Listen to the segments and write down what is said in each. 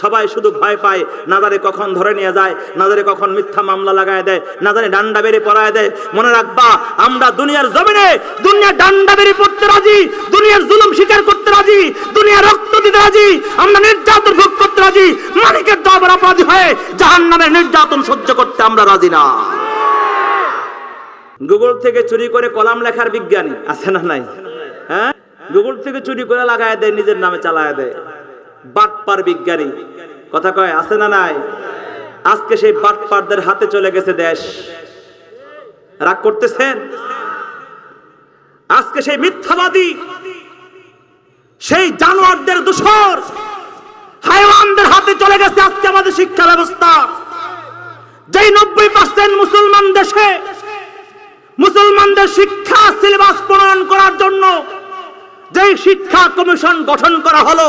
সবাই শুধু ভয় পায়, নাজারে কখন ধরে নিয়ে যায়, নাজারে কখন মিথ্যা মামলা লাগায় দেয়, নাজারে ডান্ডা বেড়ে পড়ায় দেয়। মনে রাখবা, আমরা দুনিয়ার জমিনে দুনিয়ার ডান্ডা বেড়ে পড়তে রাজি, দুনিয়ার জুলুম স্বীকার করতে রাজি, দুনিয়ার রক্ত দিতে রাজি, আমরা নির্যাতন ভোগ করতে রাজি, মালিকের দরবার অপরাধী হয়ে জাহান নামের নির্যাতন সহ্য করতে আমরা রাজি না। গুগল থেকে চুরি করে কলাম লেখার বিজ্ঞানী, আছে না নাই? হ্যাঁ? গুগল থেকে চুরি করে লাগায় দেয়, নিজের নামে চালায় দেয়। বাটপার বিজ্ঞানী। কথা কয়, আছে না নাই? আজকে সেই বাটপারদের হাতে চলে গেছে দেশ। রাগ করতেছেন? আজকে সেই মিথ্যাবাদী, সেই জানোয়ারদের দূষর হাইওয়ানদের হাতে চলে গেছে আজকে আমাদের শিক্ষা ব্যবস্থা। যেই নব্বই পার্সেন্ট মুসলমান দেশে, মুসলমানদের শিক্ষা সিলেবাস প্রণয়ন করার জন্য যেই শিক্ষা কমিশন গঠন করা হলো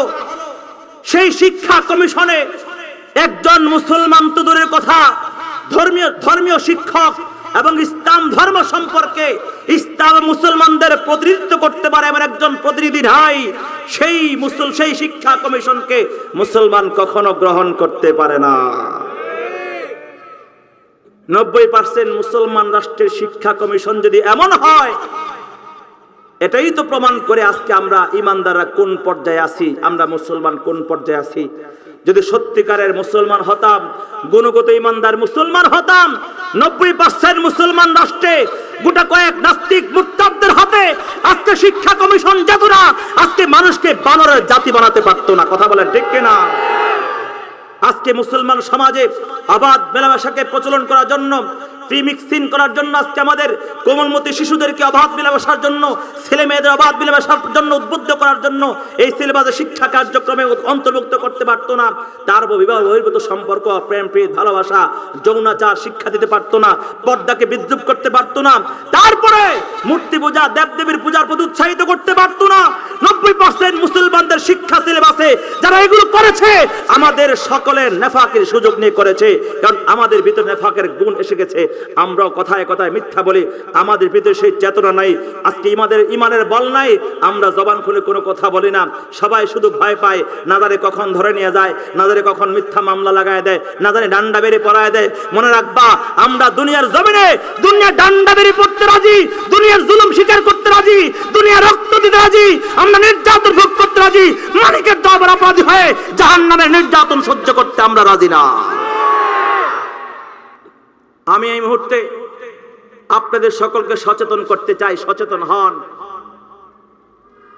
সেই শিক্ষা কমিশনে একজন মুসলমান তো দূরের কথা। ধর্মীয় ধর্মীয় শিক্ষক এবং ইসলাম ধর্ম সম্পর্কে ইসলাম মুসলমানদের প্রতিনিধিত্ব করতে পারে এমন একজন প্রতিনিধি নাই। সেই মুসল, সেই শিক্ষা কমিশনকে মুসলমান কখনো গ্রহণ করতে পারে না। নব্বই পার্সেন্ট মুসলমান রাষ্ট্রের শিক্ষা কমিশন যদি এমন হয় এটাই তো প্রমাণ করে আজকে আমরা ইমানদাররা কোন পর্যায়ে আছি, আমরা মুসলমান কোন পর্যায়ে আছি। যদি সত্যিকারের মুসলমান হতাম, গুণগত ইমানদার মুসলমান হতাম, নব্বই পার্সেন্ট মুসলমান রাষ্ট্রে গোটা কয়েক নাস্তিক মুক্তাবদের হাতে আজকে শিক্ষা কমিশন না আজকে মানুষকে বানরের জাতি বানাতে পারতো না। কথা বলেন ঠিক কিনা? আজকে মুসলমান সমাজে আবাদ মেলামেশাকে প্রচলন করার জন্য ফ্রি মিক্সিং করার জন্য আজকে আমাদের কোমলমতি শিশুদেরকে মেলামেশার জন্য ছেলে মেয়েদের অবাধ মেলামেশার জন্য উদ্বুদ্ধ করার জন্য এই সিলেবাসে শিক্ষা কার্যক্রমে অন্তর্ভুক্ত করতে পারতো না। তার বিবাহ বহির্ভূত সম্পর্ক, প্রেম, প্রীত, ভালোবাসা যৌনাচার শিক্ষা দিতে পারতো না, পর্দাকে বিদ্রুপ করতে পারতো না। তারপরে মূর্তি পূজা, দেবদেবীর পূজার প্রতি উৎসাহিত করতে পারতো না। নব্বই পার্সেন্ট মুসলমানদের শিক্ষা সিলেবাসে যারা এগুলো করেছে, আমাদের সকলের নেফাকের সুযোগ নিয়ে করেছে। কারণ আমাদের ভিতরে নেফাকের গুণ এসে গেছে। আমরাও কথায় কথায় মিথ্যা বলি। আমাদের ভিতরে সেই চেতনা নাই। আজকে ইমাদের ইমানের বল নাই। আমরা জবান খুলে কোনো কথা বলি না। সবাই শুধু ভয় পায়। নাজারে কখন ধরে নিয়ে যায়। নাজারে কখন মিথ্যা মামলা লাগায় দেয়। নাজারে ডান্ডা বেড়ে পড়ায় দেয়। মনে রাখবা, আমরা দুনিয়ার জমিনে দুনিয়ার ডান্ডা বেড়ে পড়তে রাজি। দুনিয়ার জুলুম স্বীকার করতে রাজি। দুনিয়ার রক্ত দিতে রাজি। আমরা নির্যাতন ভোগ করতে রাজি। মালিকের দরবার অপরাধী হয়ে জাহান নামের নির্যাতন সহ্য করতে আমরা রাজি না। আমি এই মুহূর্তে আপনাদের সকলকে সচেতন করতে চাই, সচেতন হন।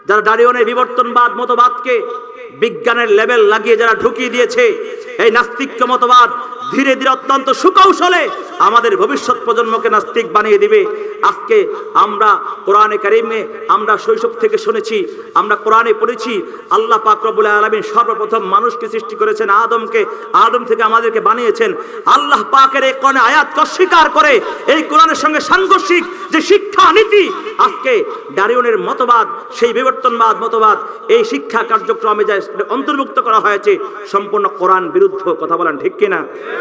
যারা দাঁড়িয়ে বিবর্তনবাদ, মতবাদকে বিজ্ঞানের লেভেল লাগিয়ে যারা ঢুকিয়ে দিয়েছে, এই নাস্তিক্য মতবাদ ধীরে ধীরে অত্যন্ত সুকৌশলে আমাদের ভবিষ্যৎ প্রজন্মকে নাস্তিক বানিয়ে দিবে। আজকে আমরা কোরআনে কারিমে আমরা শৈশব থেকে শুনেছি, আমরা কোরআনে পড়েছি, আল্লাহ পাক রব্বুল আলামিন সর্বপ্রথম মানুষকে সৃষ্টি করেছেন, আদমকে, আদম থেকে আমাদেরকে বানিয়েছেন। আল্লাহ পাকের এই কোরআনে আয়াতকে অস্বীকার করে এই কোরআনের সঙ্গে সাংঘর্ষিক যে শিক্ষা নীতি, আজকে ডারিয়নের মতবাদ, সেই বিবর্তনবাদ মতবাদ, এই শিক্ষা কার্যক্রমে যা অন্তর্ভুক্ত করা হয়েছে, সম্পূর্ণ কোরআন বিরুদ্ধ কথা বলেন ঠিক কিনা?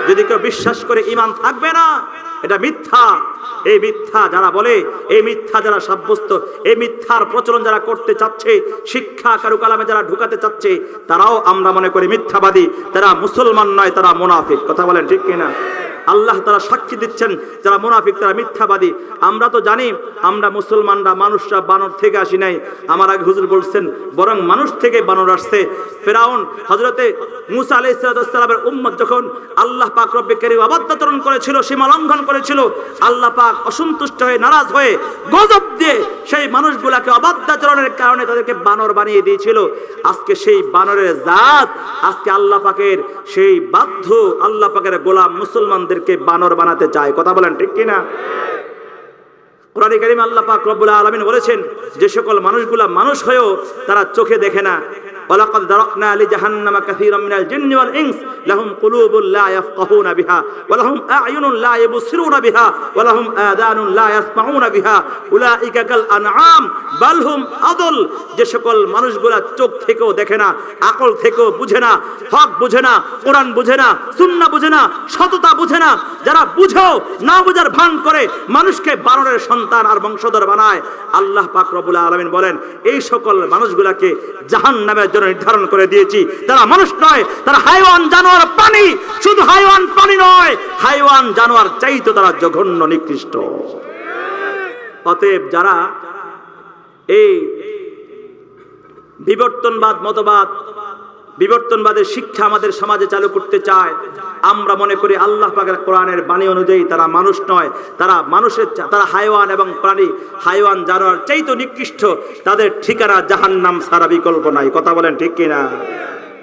যদি কেউ বিশ্বাস করে ইমান থাকবে না এটা মিথ্যা। এই মিথ্যা যারা বলে, এই মিথ্যা যারা সাব্যস্ত, এই মিথ্যার প্রচলন যারা করতে চাচ্ছে, শিক্ষা কারুকালামে যারা ঢুকাতে চাচ্ছে, তারাও আমরা মনে করি মিথ্যাবাদী। তারা মুসলমান নয়, তারা মুনাফিক। কথা বলেন ঠিক কিনা? আল্লাহ তারা সাক্ষী দিচ্ছেন, যারা মুনাফিক, তারা মিথ্যাবাদী। আমরা তো জানি, আমরা মুসলমানরা, মানুষরা বানর থেকে আসি নাই। আমার আগে হুজুর বলছেন, বরং মানুষ থেকে বানর আসছে। ফেরাউন হজরতে মুসা আলাই সালামের উম্মত যখন আল্লাহ পাক রব্বে কেরিম অবাধ্যাচরণ করেছিল, সীমা লঙ্ঘন করেছিল, আল্লাহ পাক অসন্তুষ্ট হয়ে, নারাজ হয়ে গজব দিয়ে সেই মানুষগুলাকে অবাধ্যাচরণের কারণে তাদেরকে বানর বানিয়ে দিয়েছিল। আজকে সেই বানরের জাত, আজকে আল্লাহ পাকের সেই বাধ্য, আল্লাহ পাকের গোলাম মুসলমানদেরকে বানর বানাতে চায়। কথা বলেন ঠিক কিনা? কোরআন কারিম আল্লাহ পাক রব্বুল আলামিন বলেছেন, যে সকল মানুষগুলা মানুষ হয়েও তারা চোখে দেখে না। ওয়ালাকাদ দারাকনা কুলুবুল লা ইয়াফকাহুনা বিহা, ওয়া লাহুম আ'য়ুনুন লা ইয়াবসিরুনা বিহা, ওয়া লাহুম আযানুন লা ইয়াসমাউনা বিহা। উলাইকা যে সকল মানুষগুলা চোখ থেকেও দেখে না, আকল থেকেও বুঝে না, হক বুঝে না, কোরআন বুঝে না, সুন্নাহ বুঝে না, সততা বুঝে না, যারা বুঝেও না বুঝার ভান করে, মানুষকে বানরের সন্তান আর বংশধর বানায়। আল্লাহ পাক আলমিন বলেন, এই সকল মানুষগুলাকে জাহান্নামে জন্য নির্ধারণ করে দিয়েছি। তারা মানুষ নয়, তারা হাইওয়ান, জানোয়ার, প্রাণী। শুধু হাইওয়ান, প্রাণী নয়, হাইওয়ান, জানোয়ার চাইতো তারা জঘন্য, নিকৃষ্ট। অতএব যারা এই বিবর্তনবাদ, মতবাদ বিবর্তনবাদের শিক্ষা আমাদের সমাজে চালু করতে চায়। আমরা মনে করি আল্লাহ পাকের কোরআনের বাণী অনুযায়ী তারা মানুষ নয়। তারা মানুষের তারা হাইওয়ান এবং প্রাণী। হাইওয়ান জানোয়ার চাইতো নিকৃষ্ট। তাদের ঠিকানা জাহান্নাম সারা বিকল্প নাই। কথা বলেন ঠিক কিনা?